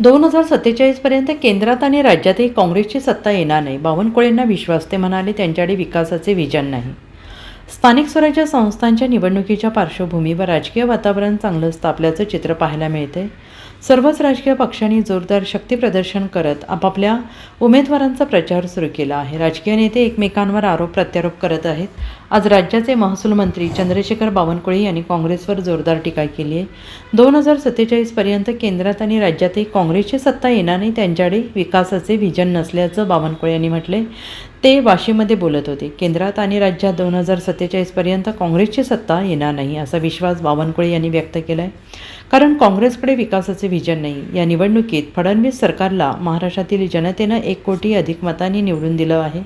दोन हजार सत्तेचाळीसपर्यंत केंद्रात आणि राज्यातही काँग्रेसची सत्ता येणार नाही. बावनकुळेंना विश्वास ते म्हणाले त्यांच्याकडे विकासाचे विजन नाही. स्थानिक स्वराज्य संस्थांच्या निवडणुकीच्या पार्श्वभूमीवर राजकीय वातावरण चांगलं तापल्याचं चित्र पाहायला मिळते. सर्वच राजकीय पक्षांनी जोरदार शक्तीप्रदर्शन करत आपापल्या उमेदवारांचा प्रचार सुरू केला आहे. राजकीय नेते एकमेकांवर आरोप प्रत्यारोप करत आहेत. आज राज्याचे महसूल मंत्री चंद्रशेखर बावनकुळे यांनी काँग्रेसवर जोरदार टीका केली आहे. दोन हजार सत्तेचाळीसपर्यंत केंद्रात आणि राज्यातही काँग्रेसची सत्ता येणार नाही त्यांच्याकडे विकासाचे व्हिजन नसल्याचं बावनकुळे यांनी म्हटले ते वाशीमध्ये बोलत होते. केंद्रात आणि राज्यात दोन हजार सत्तेचाळीसपर्यंत काँग्रेसची सत्ता येणार नाही असा विश्वास बावनकुळे यांनी व्यक्त केला आहे कारण काँग्रेसकडे विकासाचे व्हिजन नाही. या निवडणुकीत फडणवीस सरकारला महाराष्ट्रातील जनतेनं एक कोटी अधिक मतांनी निवडून दिलं आहे.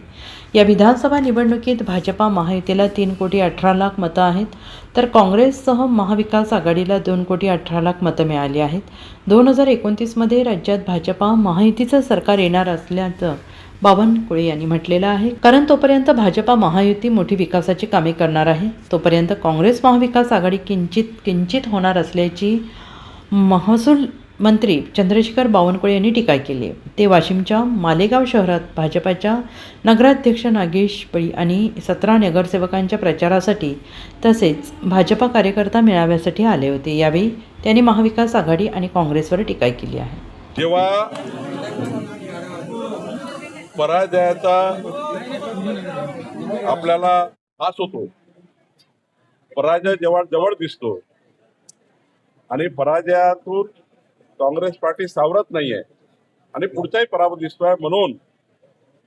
या विधानसभा निवडणुकीत भाजपा महायुतीला तीन कोटी अठरा लाख मतं आहेत तर काँग्रेससह महाविकास आघाडीला दोन कोटी अठरा लाख मतं मिळाली आहेत. दोन हजार एकोणतीसमध्ये राज्यात भाजपा महायुतीचं सरकार येणार असल्याचं बावनकुळे यांनी म्हटलेलं आहे कारण तोपर्यंत भाजपा महायुती मोठी विकासाची कामे करणार आहे तोपर्यंत काँग्रेस महाविकास आघाडी किंचित किंचित होणार असल्याची महसूल मंत्री चंद्रशेखर बावनकुळे यांनी टीका केली आहे. ते वाशिमच्या मालेगाव शहरात भाजपाच्या नगराध्यक्ष नागेश पळी आणि सतरा नगरसेवकांच्या प्रचारासाठी तसेच भाजपा कार्यकर्ता मेळाव्यासाठी आले होते. यावेळी त्यांनी महाविकास आघाडी आणि काँग्रेसवर टीका केली आहे. जेव्हा पराजयाचा आपल्याला हास होतो. पराजय जेव्हा जवळ दिसतो आणि पराजयातून काँग्रेस पार्टी सावरत नाहीये आणि पुढचाही पराभव दिसतोय म्हणून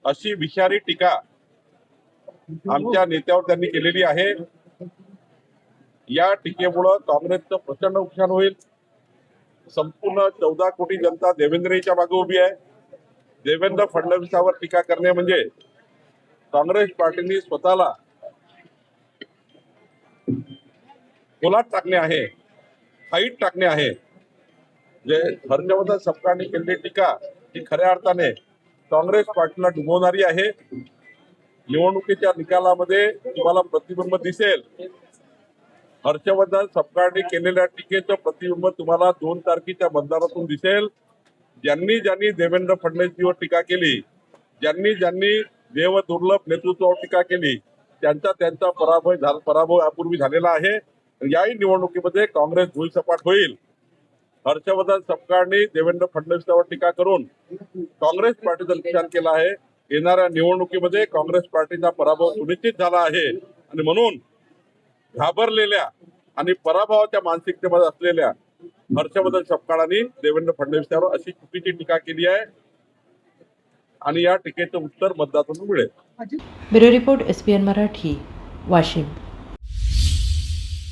अशी विषारी टीका आमच्या नेत्यावर त्यांनी केलेली आहे. या टीकेमुळं काँग्रेसचं प्रचंड नुकसान होईल. संपूर्ण चौदा कोटी जनता देवेंद्रच्या मागे उभी आहे. देवेंद्र फडणवीसावर टीका करणे म्हणजे काँग्रेस पार्टीने स्वतःला खोलात टाकणे आहे हाईट टाकणे आहे. जे हर्षवर्धन सपकाळने केलेली टीका ही खऱ्या अर्थाने काँग्रेस पार्टीला डुबवणारी आहे. निवडणुकीच्या निकालामध्ये तुम्हाला प्रतिबिंब दिसेल. हर्षवर्धन सपकाळने केलेल्या टीकेचं प्रतिबिंब तुम्हाला दोन तारखेच्या मतदानातून दिसेल. ज्यांनी ज्यांनी देवेंद्र फडणवीसजीवर टीका केली ज्यांनी ज्यांनी देव दुर्लभ नेतृत्वावर टीका केली त्यांचा त्यांचा पराभव झाला पराभव यापूर्वी झालेला आहे. याही निवडणुकीमध्ये काँग्रेस धुळसपाट होईल. हर्षवर्धन सपकाळनी देवेंद्र फडणवीसावर टीका करून काँग्रेस पार्टीचं नुकसान केलं आहे. येणाऱ्या निवडणुकीमध्ये काँग्रेस पार्टीचा पराभव सुनिश्चित झाला आहे. आणि म्हणून घाबरलेल्या आणि पराभवाच्या मानसिकतेमध्ये असलेल्या हर्षवर्धन सपकाळांनी देवेंद्र फडणवीसावर अशी चुकीची टीका केली आहे. आणि या टीकेचं उत्तर मतदारातून मिळेल. Bureau report S Marathi Washim.